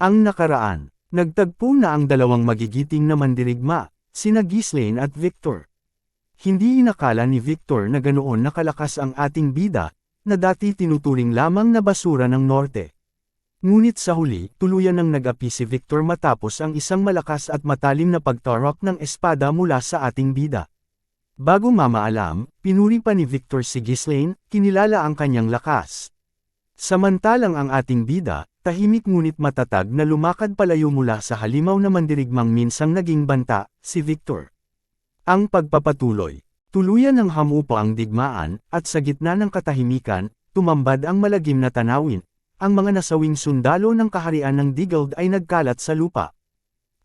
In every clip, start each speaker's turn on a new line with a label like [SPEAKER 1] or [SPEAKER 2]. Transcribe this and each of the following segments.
[SPEAKER 1] Ang nakaraan, nagtagpo na ang dalawang magigiting na mandirigma, sina Ghislaine at Victor. Hindi inakala ni Victor na ganoon nakalakas ang ating bida, na dati tinuturing lamang na basura ng norte. Ngunit sa huli, tuluyan ng nag-api si Victor matapos ang isang malakas at matalim na pagtarok ng espada mula sa ating bida. Bago mamaalam, pinuri pa ni Victor si Ghislaine, kinilala ang kanyang lakas. Samantalang ang ating bida, tahimik ngunit matatag na lumakad palayo mula sa halimaw na mandirigmang minsang naging banta, si Victor. Ang pagpapatuloy, tuluyan ng hamupo ang digmaan, at sa gitna ng katahimikan, tumambad ang malagim na tanawin, ang mga nasawing sundalo ng kaharian ng Digald ay nagkalat sa lupa.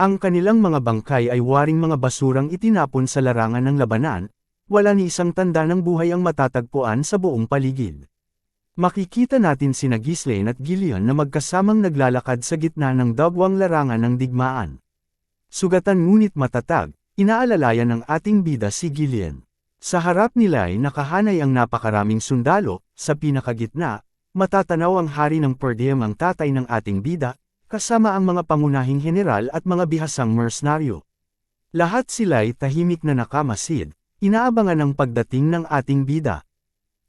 [SPEAKER 1] Ang kanilang mga bangkay ay waring mga basurang itinapon sa larangan ng labanan, wala ni isang tanda ng buhay ang matatagpuan sa buong paligid. Makikita natin sina Ghislaine at Gillian na magkasamang naglalakad sa gitna ng dagwang larangan ng digmaan. Sugatan ngunit matatag, inaalalayan ng ating bida si Gillian. Sa harap nila ay nakahanay ang napakaraming sundalo, sa pinakagitna, matatanaw ang hari ng Perdium ang tatay ng ating bida, kasama ang mga pangunahing general at mga bihasang mercenaryo. Lahat sila ay tahimik na nakamasid, inaabangan ang pagdating ng ating bida.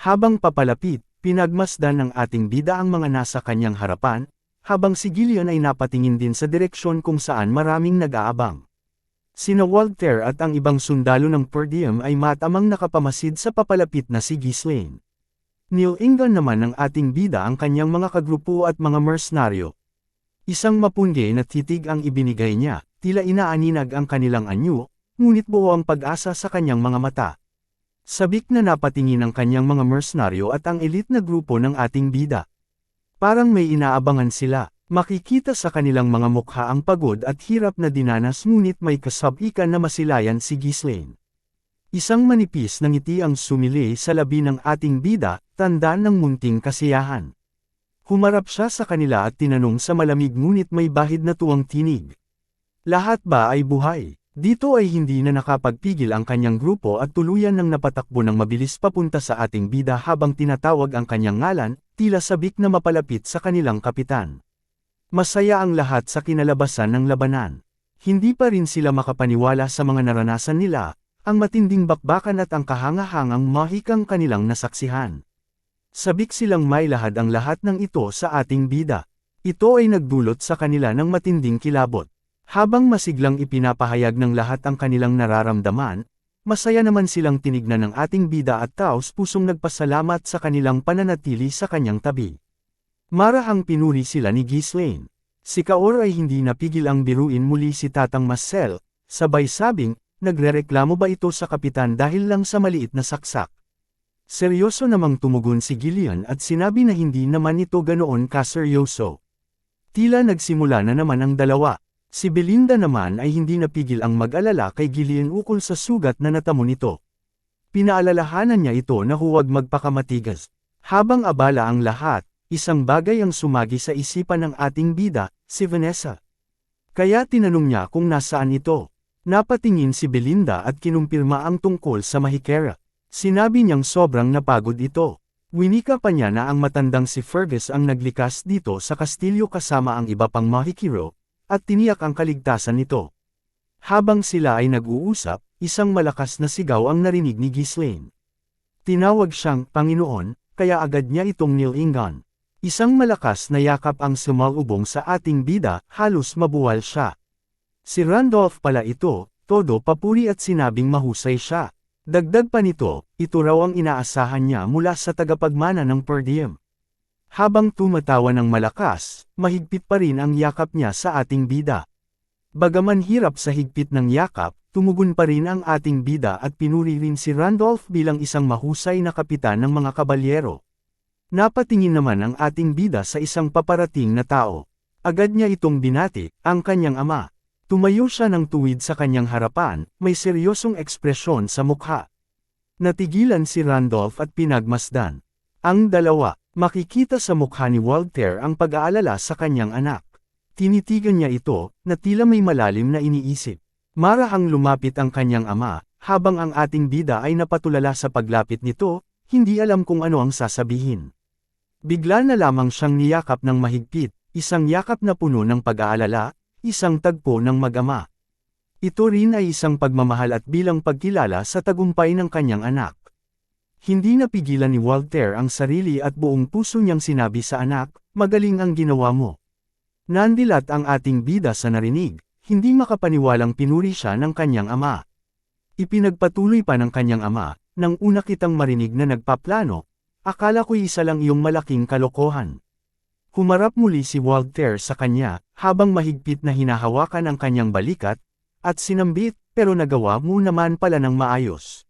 [SPEAKER 1] Habang papalapit, pinagmasdan ng ating bida ang mga nasa kanyang harapan, habang si Gillian ay napatingin din sa direksyon kung saan maraming nag-aabang. Sina Walter at ang ibang sundalo ng Perdium ay matamang nakapamasid sa papalapit na si Ghislaine. Nilingan naman ng ating bida ang kanyang mga kagrupo at mga mercenaryo. Isang mapunge na titig ang ibinigay niya, tila inaaninag ang kanilang anyo, ngunit buo ang pag-asa sa kanyang mga mata. Sabik na napatingin ang kanyang mga mercenaryo at ang elite na grupo ng ating bida. Parang may inaabangan sila, makikita sa kanilang mga mukha ang pagod at hirap na dinanas ngunit may kasabikan na masilayan si Ghislaine. Isang manipis na ngiti ang sumili sa labi ng ating bida, tanda ng munting kasiyahan. Humarap siya sa kanila at tinanong sa malamig ngunit may bahid na tuwang tinig. Lahat ba ay buhay? Dito ay hindi na nakapagpigil ang kanyang grupo at tuluyan ng napatakbo ng mabilis papunta sa ating bida habang tinatawag ang kanyang ngalan, tila sabik na mapalapit sa kanilang kapitan. Masaya ang lahat sa kinalabasan ng labanan. Hindi pa rin sila makapaniwala sa mga naranasan nila, ang matinding bakbakan at ang kahangahangang mahikang kanilang nasaksihan. Sabik silang may lahad ang lahat ng ito sa ating bida. Ito ay nagdulot sa kanila ng matinding kilabot. Habang masiglang ipinapahayag ng lahat ang kanilang nararamdaman, masaya naman silang tinignan ng ating bida at taos pusong nagpasalamat sa kanilang pananatili sa kanyang tabi. Marahang pinuri sila ni Ghislaine. Si Kaor ay hindi napigil ang biruin muli si Tatang Marcel, sabay sabing, Nagrereklamo ba ito sa kapitan dahil lang sa maliit na saksak? Seryoso namang tumugon si Gillian at sinabi na hindi naman ito ganoon kaseryoso. Tila nagsimula na naman ang dalawa. Si Belinda naman ay hindi napigil ang mag-alala kay Gillian ukol sa sugat na natamo nito. Pinaalalahanan niya ito na huwag magpakamatigas. Habang abala ang lahat, isang bagay ang sumagi sa isipan ng ating bida, si Vanessa. Kaya tinanong niya kung nasaan ito. Napatingin si Belinda at kinumpirma ang tungkol sa mahikera. Sinabi niyang sobrang napagod ito. Winika pa niya na ang matandang si Fergus ang naglikas dito sa kastilyo kasama ang iba pang mahikiro, at tiniyak ang kaligtasan nito. Habang sila ay nag-uusap, isang malakas na sigaw ang narinig ni Ghislaine. Tinawag siyang Panginoon, kaya agad niya itong nilingan. Isang malakas na yakap ang sumalubong sa ating bida, halos mabuwal siya. Si Randolph pala ito, todo papuri at sinabing mahusay siya. Dagdag pa nito, ito raw ang inaasahan niya mula sa tagapagmana ng per diem. Habang tumatawa ng malakas, mahigpit pa rin ang yakap niya sa ating bida. Bagaman hirap sa higpit ng yakap, tumugon pa rin ang ating bida at pinuri rin si Randolph bilang isang mahusay na kapitan ng mga kabalyero. Napatingin naman ang ating bida sa isang paparating na tao. Agad niya itong binati, ang kanyang ama. Tumayo siya ng tuwid sa kanyang harapan, may seryosong ekspresyon sa mukha. Natigilan si Randolph at pinagmasdan. Ang dalawa, makikita sa mukha ni Walter ang pag-aalala sa kanyang anak. Tinitigan niya ito, na tila may malalim na iniisip. Marahang lumapit ang kanyang ama, habang ang ating bida ay napatulala sa paglapit nito, hindi alam kung ano ang sasabihin. Bigla na lamang siyang niyakap ng mahigpit, isang yakap na puno ng pag-aalala, isang tagpo ng mag-ama. Ito rin ay isang pagmamahal at bilang pagkilala sa tagumpay ng kanyang anak. Hindi napigilan ni Walter ang sarili at buong puso niyang sinabi sa anak, magaling ang ginawa mo. Nandilat ang ating bida sa narinig, hindi makapaniwalang pinuri siya ng kanyang ama. Ipinagpatuloy pa ng kanyang ama, nang una kitang marinig na nagpaplano, akala ko'y isa lang iyong malaking kalokohan. Humarap muli si Walter sa kanya, habang mahigpit na hinahawakan ang kanyang balikat, at sinambit, pero nagawa mo naman pala ng maayos.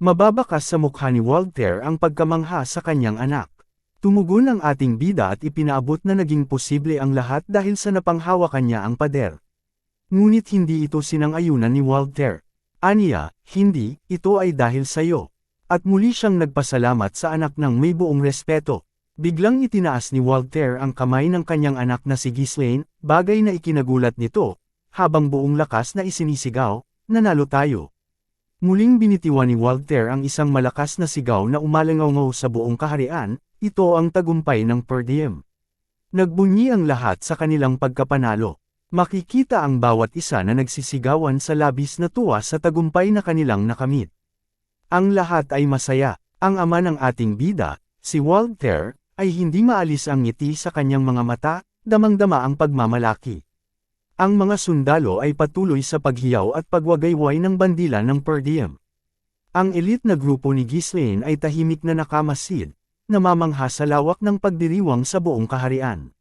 [SPEAKER 1] Mababakas sa mukha ni Walter ang pagkamangha sa kanyang anak. Tumugon ang ating bida at ipinaabot na naging posible ang lahat dahil sa napanghawakan niya ang pader. Ngunit hindi ito sinang-ayunan ni Walter. Aniya, hindi, ito ay dahil sa iyo. At muli siyang nagpasalamat sa anak ng may buong respeto. Biglang itinaas ni Walter ang kamay ng kanyang anak na si Ghislaine, bagay na ikinagulat nito, habang buong lakas na isinisigaw, nanalo tayo. Muling binitiwan ni Walter ang isang malakas na sigaw na umalangaw sa buong kaharian, ito ang tagumpay ng per diem. Nagbunyi ang lahat sa kanilang pagkapanalo. Makikita ang bawat isa na nagsisigawan sa labis na tuwa sa tagumpay na kanilang nakamit. Ang lahat ay masaya. Ang ama ng ating bida, si Walter, ay hindi maalis ang ngiti sa kanyang mga mata, damang-dama ang pagmamalaki. Ang mga sundalo ay patuloy sa paghiyaw at pagwagayway ng bandila ng per diem. Ang elite na grupo ni Ghislaine ay tahimik na nakamasid, namamangha sa lawak ng pagdiriwang sa buong kaharian.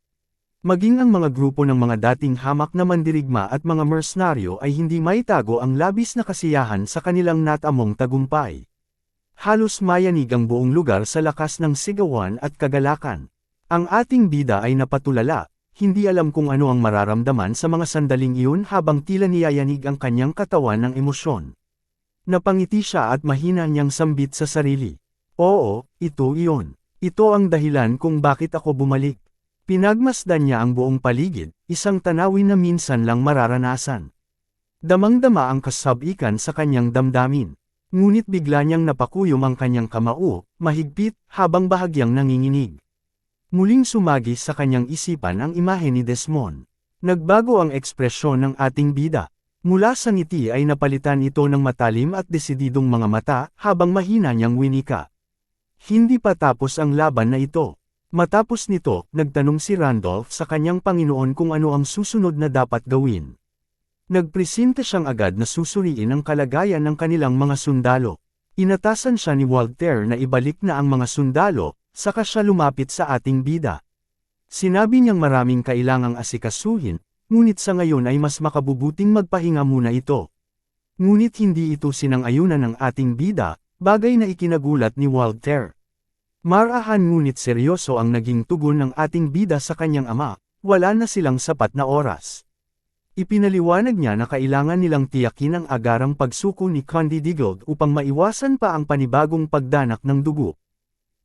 [SPEAKER 1] Maging ang mga grupo ng mga dating hamak na mandirigma at mga mercenaryo ay hindi maitago ang labis na kasiyahan sa kanilang natamong tagumpay. Halos mayanig ang buong lugar sa lakas ng sigawan at kagalakan. Ang ating bida ay napatulala, hindi alam kung ano ang mararamdaman sa mga sandaling iyon habang tila niyayanig ang kanyang katawan ng emosyon. Napangiti siya at mahina niyang sambit sa sarili. Oo, ito iyon. Ito ang dahilan kung bakit ako bumalik. Pinagmasdan niya ang buong paligid, isang tanawin na minsan lang mararanasan. Damang-dama ang kasabikan sa kanyang damdamin. Ngunit bigla niyang napakuyom ang kanyang kamao, mahigpit, habang bahagyang nanginginig. Muling sumagi sa kanyang isipan ang imahe ni Desmond. Nagbago ang ekspresyon ng ating bida. Mula sa ngiti ay napalitan ito ng matalim at desididong mga mata, habang mahina niyang winika. Hindi pa tapos ang laban na ito. Matapos nito, nagtanong si Randolph sa kanyang Panginoon kung ano ang susunod na dapat gawin. Nagpresenta siyang agad na susuriin ang kalagayan ng kanilang mga sundalo. Inatasan siya ni Walter na ibalik na ang mga sundalo, saka siya lumapit sa ating bida. Sinabi niyang maraming kailangang asikasuhin, ngunit sa ngayon ay mas makabubuting magpahinga muna ito. Ngunit hindi ito sinang-ayunan ng ating bida, bagay na ikinagulat ni Walter. Marahan ngunit seryoso ang naging tugon ng ating bida sa kanyang ama, wala na silang sapat na oras. Ipinaliwanag niya na kailangan nilang tiyakin ang agarang pagsuko ni Condi Diggold upang maiwasan pa ang panibagong pagdanak ng dugo.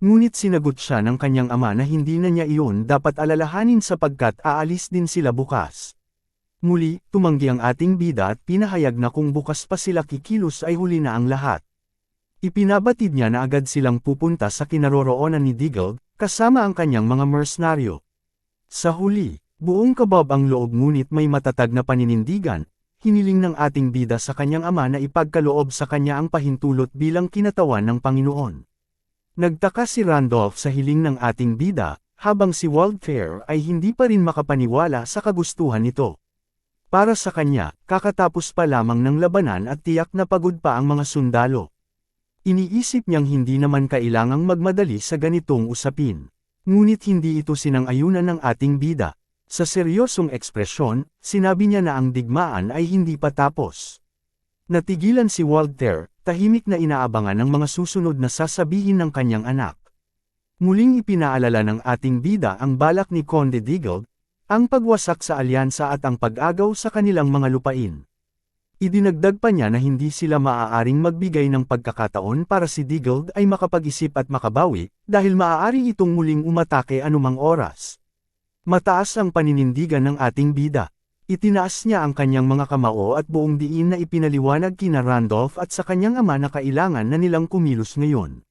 [SPEAKER 1] Ngunit sinagot siya ng kanyang ama na hindi na niya iyon dapat alalahanin sapagkat aalis din sila bukas. Muli, tumanggi ang ating bida at pinahayag na kung bukas pa sila kikilos ay huli na ang lahat. Ipinabatid niya na agad silang pupunta sa kinaroroonan ni Diggle, kasama ang kanyang mga mercenaryo. Sa huli, buong kabab ang loob ngunit may matatag na paninindigan, hiniling ng ating bida sa kanyang ama na ipagkaloob sa kanya ang pahintulot bilang kinatawan ng Panginoon. Nagtaka si Randolph sa hiling ng ating bida, habang si Wildfire ay hindi pa rin makapaniwala sa kagustuhan nito. Para sa kanya, kakatapos pa lamang ng labanan at tiyak na pagod pa ang mga sundalo. Iniisip niyang hindi naman kailangang magmadali sa ganitong usapin. Ngunit hindi ito sinang-ayunan ng ating bida. Sa seryosong ekspresyon, sinabi niya na ang digmaan ay hindi pa tapos. Natigilan si Walter, tahimik na inaabangan ang mga susunod na sasabihin ng kanyang anak. Muling ipinaalala ng ating bida ang balak ni Conde Diggle, ang pagwasak sa alyansa at ang pag-agaw sa kanilang mga lupain. Idinagdag pa niya na hindi sila maaaring magbigay ng pagkakataon para si Diggold ay makapag-isip at makabawi, dahil maaari itong muling umatake anumang oras. Mataas ang paninindigan ng ating bida. Itinaas niya ang kanyang mga kamao at buong diin na ipinaliwanag kina Randolph at sa kanyang ama na kailangan na nilang kumilos ngayon.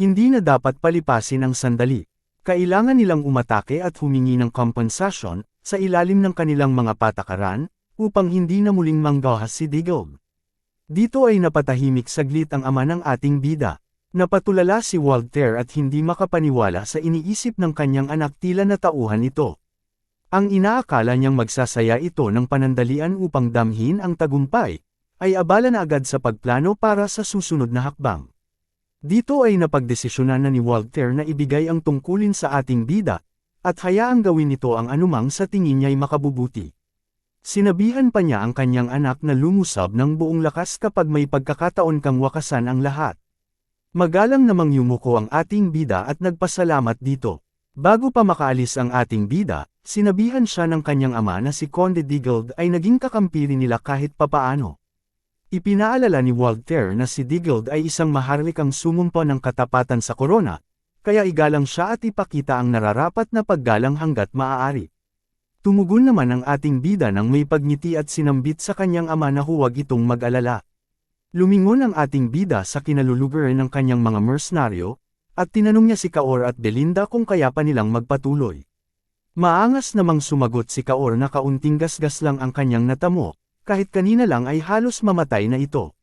[SPEAKER 1] Hindi na dapat palipasin ang sandali. Kailangan nilang umatake at humingi ng kompensasyon, sa ilalim ng kanilang mga patakaran, upang hindi na muling manggahas si Diggle. Dito ay napatahimik saglit ang ama ng ating bida. Napatulala si Walter at hindi makapaniwala sa iniisip ng kanyang anak tila na tauhan ito. Ang inaakala niyang magsasaya ito ng panandalian upang damhin ang tagumpay, ay abala na agad sa pagplano para sa susunod na hakbang. Dito ay napagdesisyonan na ni Walter na ibigay ang tungkulin sa ating bida, at hayaang gawin ito ang anumang sa tingin niya'y makabubuti. Sinabihan pa niya ang kanyang anak na lumusab ng buong lakas kapag may pagkakataon kang wakasan ang lahat. Magalang namang yumuko ang ating bida at nagpasalamat dito. Bago pa makaalis ang ating bida, sinabihan siya ng kanyang ama na si Conde Diggold ay naging kakampi rin nila kahit papaano. Ipinaalala ni Walter na si Diggold ay isang maharlikang sumumpa ng katapatan sa korona, kaya igalang siya at ipakita ang nararapat na paggalang hanggat maaari. Tumugon naman ang ating bida nang may pagngiti at sinambit sa kanyang ama na huwag itong mag-alala. Lumingon ang ating bida sa kinalulugaran ng kanyang mga mercenaryo, at tinanong niya si Kaor at Belinda kung kaya pa nilang magpatuloy. Maangas namang sumagot si Kaor na kaunting gasgas lang ang kanyang natamo, kahit kanina lang ay halos mamatay na ito.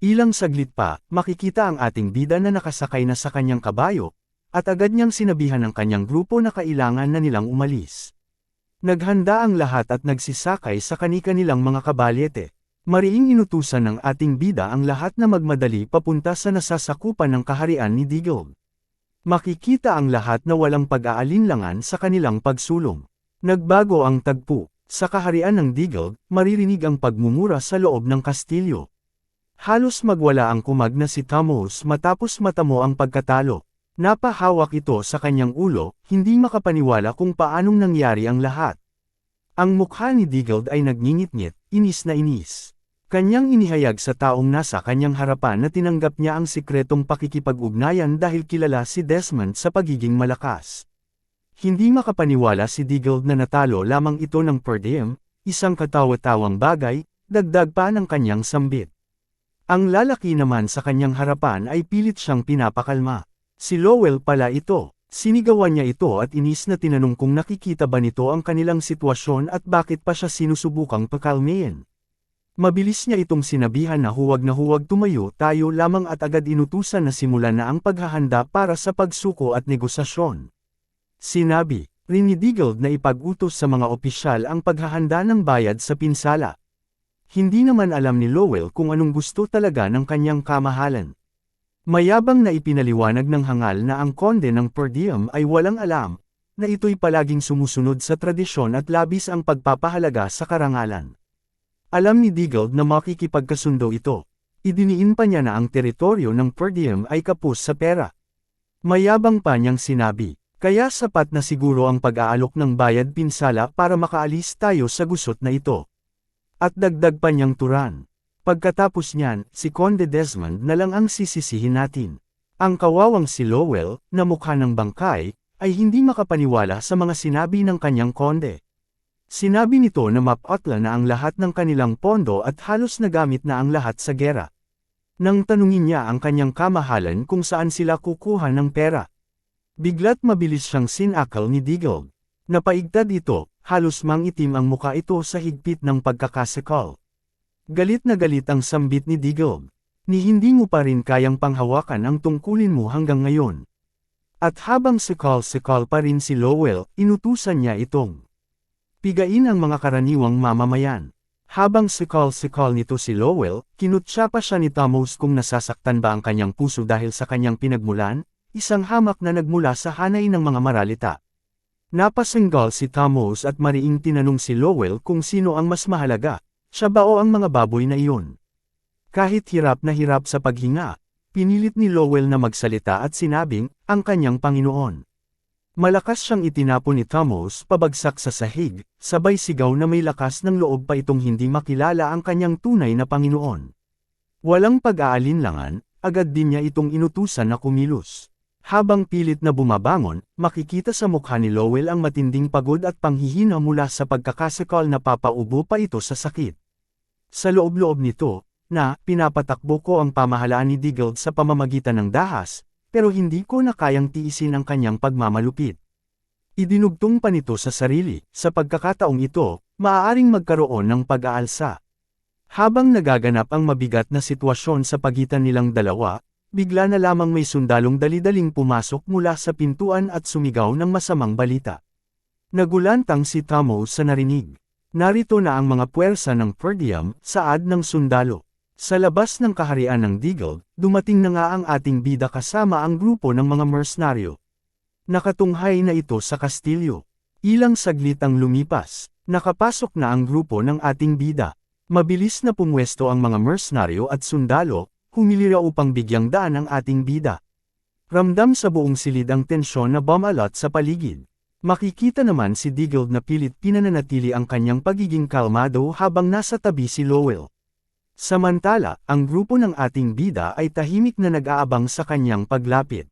[SPEAKER 1] Ilang saglit pa, makikita ang ating bida na nakasakay na sa kanyang kabayo, at agad niyang sinabihan ng kanyang grupo na kailangan na nilang umalis. Naghanda ang lahat at nagsisakay sa kani-kanilang mga kabalyete. Mariing inutusan ng ating bida ang lahat na magmadali papunta sa nasasakupan ng kaharian ni Diggle. Makikita ang lahat na walang pag-aalinlangan sa kanilang pagsulong. Nagbago ang tagpo. Sa kaharian ng Diggle, maririnig ang pagmumura sa loob ng kastilyo. Halos magwala ang kumag na si Thomas matapos matamo ang pagkatalo. Napahawak ito sa kanyang ulo, hindi makapaniwala kung paanong nangyari ang lahat. Ang mukha ni Diggle ay nagngingit-ngit, inis na inis. Kanyang inihayag sa taong nasa kanyang harapan na tinanggap niya ang sikretong pakikipag-ugnayan dahil kilala si Desmond sa pagiging malakas. Hindi makapaniwala si Diggle na natalo lamang ito ng per diem, isang katawa-tawang bagay, dagdag pa ng kanyang sambit. Ang lalaki naman sa kanyang harapan ay pilit siyang pinapakalma. Si Lowell pala ito. Sinigawan niya ito at inis na tinanong kung nakikita ba nito ang kanilang sitwasyon at bakit pa siya sinusubukang pakalmayin. Mabilis niya itong sinabihan na huwag na huwag tumayo tayo lamang at agad inutusan na simulan na ang paghahanda para sa pagsuko at negosasyon. Sinabi, rin ni Diggle na ipag-utos sa mga opisyal ang paghahanda ng bayad sa pinsala. Hindi naman alam ni Lowell kung anong gusto talaga ng kanyang kamahalan. Mayabang na ipinaliwanag ng hangal na ang konde ng per diem ay walang alam, na ito'y palaging sumusunod sa tradisyon at labis ang pagpapahalaga sa karangalan. Alam ni Diggle na makikipagkasundo ito. Idiniin pa niya na ang teritoryo ng per ay kapos sa pera. Mayabang pa niyang sinabi, kaya sapat na siguro ang pag-aalok ng bayad pinsala para makaalis tayo sa gusot na ito. At dagdag pa niyang turan. Pagkatapos niyan, si Conde Desmond na lang ang sisisihin natin. Ang kawawang si Lowell, na mukha ng bangkay, ay hindi makapaniwala sa mga sinabi ng kanyang konde. Sinabi nito na mapatla na ang lahat ng kanilang pondo at halos nagamit na ang lahat sa gera. Nang tanungin niya ang kanyang kamahalan kung saan sila kukuha ng pera. Biglat mabilis siyang sinakal ni Diggle. Napaigtad ito, halos mang itim ang muka ito sa higpit ng pagkakasakal. Galit na galit ang sambit ni Diggle. Ni hindi mo pa rin kayang panghawakan ang tungkulin mo hanggang ngayon. At habang sikal-sikal pa rin si Lowell, inutusan niya itong Pigain ang mga karaniwang mamamayan. Habang sikal-sikal nito si Lowell, kinutsa pa siya ni Thomas kung nasasaktan ba ang kanyang puso dahil sa kanyang pinagmulan, isang hamak na nagmula sa hanay ng mga maralita. Napasinggal si Thomas at mariing tinanong si Lowell kung sino ang mas mahalaga, siya ba o ang mga baboy na iyon. Kahit hirap na hirap sa paghinga, pinilit ni Lowell na magsalita at sinabing, ang kanyang Panginoon. Malakas siyang itinapon ni Thomas pabagsak sa sahig, sabay sigaw na may lakas ng loob pa itong hindi makilala ang kanyang tunay na Panginoon. Walang pag-aalinlangan, agad din niya itong inutusan na kumilos. Habang pilit na bumabangon, makikita sa mukha ni Lowell ang matinding pagod at panghihina mula sa pagkakasakal na papaubo pa ito sa sakit. Sa loob-loob nito, na pinapatakbo ko ang pamahalaan ni Diggle sa pamamagitan ng dahas, pero hindi ko na kayang tiisin ang kanyang pagmamalupit. Idinugtong pa nito sa sarili, sa pagkakataong ito, maaaring magkaroon ng pag-aalsa. Habang nagaganap ang mabigat na sitwasyon sa pagitan nilang dalawa, bigla na lamang may sundalong dalidaling pumasok mula sa pintuan at sumigaw ng masamang balita. Nagulantang si Tamo sa narinig. Narito na ang mga puwersa ng Perdium, saad ng sundalo. Sa labas ng kaharian ng Deagle, dumating na nga ang ating bida kasama ang grupo ng mga mercenaryo. Nakatunghay na ito sa kastilyo. Ilang saglit ang lumipas, nakapasok na ang grupo ng ating bida. Mabilis na pumwesto ang mga mercenaryo at sundalo, humilira upang bigyang daan ang ating bida. Ramdam sa buong silid ang tensyon na bumalot sa paligid. Makikita naman si Diggle na pilit pinananatili ang kanyang pagiging kalmado habang nasa tabi si Lowell. Samantala, ang grupo ng ating bida ay tahimik na nag-aabang sa kanyang paglapit.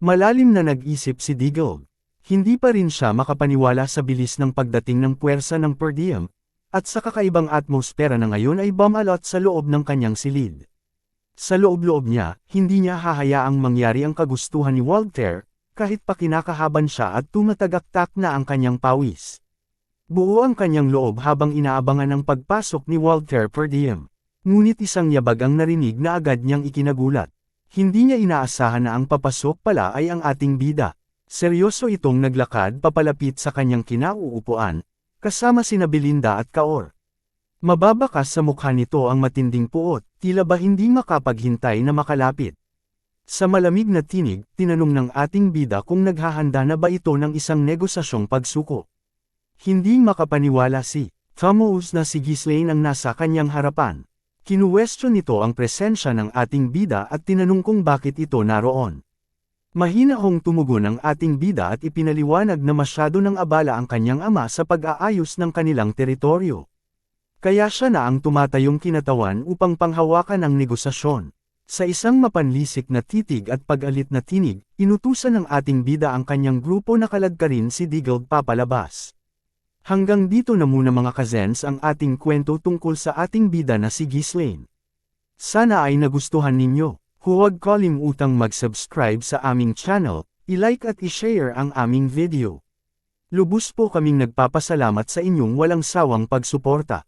[SPEAKER 1] Malalim na nag-isip si Diggle. Hindi pa rin siya makapaniwala sa bilis ng pagdating ng puwersa ng per diem, at sa kakaibang atmosfera na ngayon ay bumalot sa loob ng kanyang silid. Sa loob-loob niya, hindi niya hahayaang mangyari ang kagustuhan ni Walter, kahit pa kinakahaban siya at tumatagaktak na ang kanyang pawis. Buo ang kanyang loob habang inaabangan ang pagpasok ni Walter per diem. Ngunit isang yabag ang narinig na agad niyang ikinagulat. Hindi niya inaasahan na ang papasok pala ay ang ating bida. Seryoso itong naglakad papalapit sa kanyang kinauupuan, kasama sina Belinda at Kaor. Mababakas sa mukha nito ang matinding puot, tila ba hindi makapaghintay na makalapit. Sa malamig na tinig, tinanong ng ating bida kung naghahanda na ba ito ng isang negosasyong pagsuko. Hindi makapaniwala si Thomas na si Ghislaine ang nasa kanyang harapan. Kinuwestiyon nito ang presensya ng ating bida at tinanong kung bakit ito naroon. Mahina hong tumugon ang ating bida at ipinaliwanag na masyado ng abala ang kanyang ama sa pag-aayos ng kanilang teritoryo. Kaya siya na ang tumatayong kinatawan upang panghawakan ang negosasyon. Sa isang mapanlisik na titig at pag-alit na tinig, inutusan ng ating bida ang kanyang grupo na kaladkarin si Diggle papalabas. Hanggang dito na muna mga kazens ang ating kwento tungkol sa ating bida na si Ghislaine. Sana ay nagustuhan ninyo. Huwag kalimutang mag-subscribe sa aming channel, i-like at i-share ang aming video. Lubos po kaming nagpapasalamat sa inyong walang sawang pagsuporta.